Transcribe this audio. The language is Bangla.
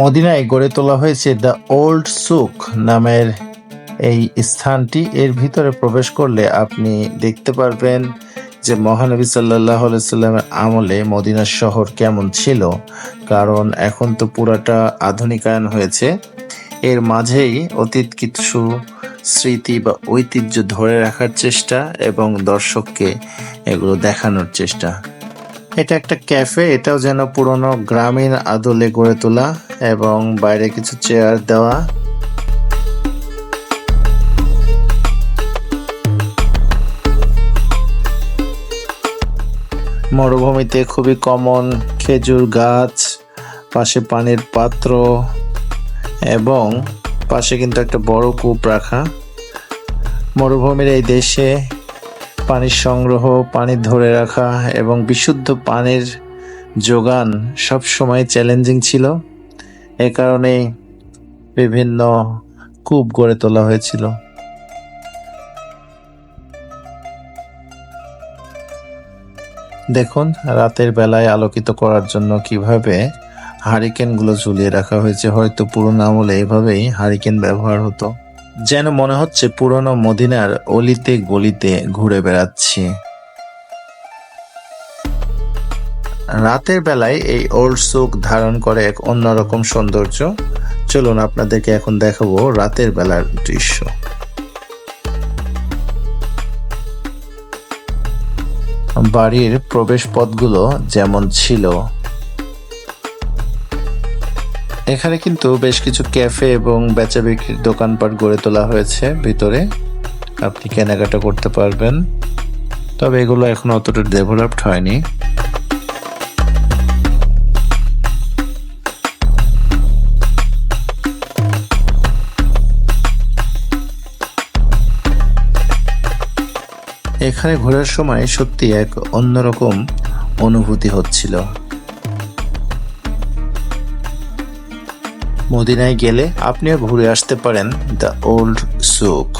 মদিনায় গড়ে তোলা হয়েছে দ্য ওল্ড সুক নামের এই স্থানটি। এর ভিতরে প্রবেশ করলে আপনি দেখতে পারবেন যে মহানবী সাল্লাহ সাল্লামের আমলে মদিনার শহর কেমন ছিল, কারণ এখন তো পুরাটা আধুনিকায়ন হয়েছে। এর মাঝেই অতীত কিছু স্মৃতি বা ঐতিহ্য ধরে রাখার চেষ্টা এবং দর্শককে এগুলো দেখানোর চেষ্টা। এটা একটা ক্যাফে, এটাও যেন পুরনো গ্রামীণ আদলে গড়ে তোলা এবং বাইরে কিছু চেয়ার দেওয়া। মরুভূমিতে খুবই কমন খেজুর গাছ, পাশে পানির পাত্র এবং পাশে কিন্তু একটা বড় কূপ রাখা। মরুভূমির এই দেশে পানির সংগ্রহ, পানি ধরে রাখা এবং বিশুদ্ধ পানির যোগান সব সময় চ্যালেঞ্জিং ছিল। এ কারণে বিভিন্ন কূপ গড়ে তোলা হয়েছিল। দেখুন, রাতের বেলায় আলোকিত করার জন্য কীভাবে হারিকেনগুলো ঝুলিয়ে রাখা হয়েছে, হয়তো পুরোনো আমলে এভাবেই হারিকেন ব্যবহার হতো। যেন মনে হচ্ছে পুরনো মদিনার অলিতে গলিতে ঘুরে বেড়াচ্ছি। রাতের বেলায় এই ওল্ড সুক ধারণ করে এক অন্যরকম সৌন্দর্য। চলুন আপনাদেরকে এখন দেখাবো রাতের বেলার দৃশ্য। বাড়ির প্রবেশ পথগুলো যেমন ছিল এখানে কিন্তু বেশ কিছু ক্যাফে এবং বেচা বিক্রির দোকানপাট গড়ে তোলা হয়েছে ভিতরে। আপনি কেনাকাটা করতে পারবেন। তবে এগুলো এখন অতটা ডেভেলপড হয়নি। এখানে ঘোরার সময় সত্যি এক অন্যরকম অনুভূতি হচ্ছিল। মদিনায় গেলে আপনিও ঘুরে আসতে পারেন দ্য ওল্ড সুক